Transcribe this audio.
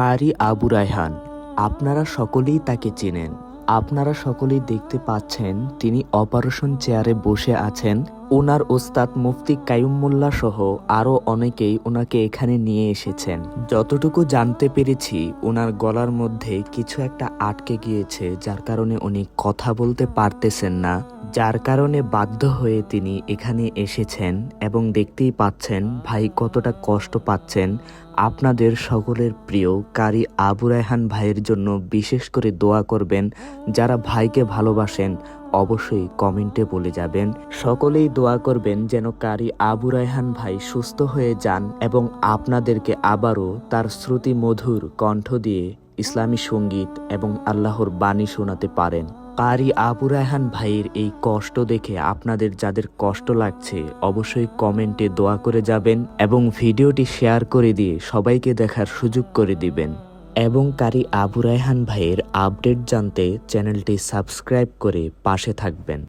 কারি আবু রায়হান, আপনারা সকলেই তাকে চেনেন। আপনারা সকলেই দেখতে পাচ্ছেন তিনি অপারেশন চেয়ারে বসে আছেন। ওনার ওস্তাদ মুফতি কায়ুমুল্লাহ সহ আরও অনেকেই ওনাকে এখানে নিয়ে এসেছেন। যতটুকু জানতে পেরেছি, ওনার গলার মধ্যে কিছু একটা আটকে গিয়েছে, যার কারণে উনি কথা বলতে পারতেছেন না, যার কারণে বাধ্য হয়ে তিনি এখানে এসেছেন এবং দেখতেই পাচ্ছেন ভাই কতটা কষ্ট পাচ্ছেন আপনাদের সকলের প্রিয় কারি আবু রায়হান ভাইয়ের জন্য বিশেষ করে দোয়া করবেন। যারা ভাইকে ভালোবাসেন, অবশ্যই কমেন্টে বলে যাবেন। সকলেই দোয়া করবেন যেন কারি আবু রায়হান ভাই সুস্থ হয়ে যান এবং আপনাদেরকে আবারও তার শ্রুতি মধুর কণ্ঠ দিয়ে ইসলামী সংগীত এবং আল্লাহর বাণী শোনাতে পারেন। কারি আবু রায়হান ভাইয়ের এই কষ্ট দেখে আপনাদের যাদের কষ্ট লাগছে, অবশ্যই কমেন্টে দোয়া করে যাবেন এবং ভিডিওটি শেয়ার করে দিয়ে সবাইকে দেখার সুযোগ করে দিবেন। এবং কারি আবু রায়হান ভাইয়ের আপডেট জানতে চ্যানেলটি সাবস্ক্রাইব করে পাশে থাকবেন।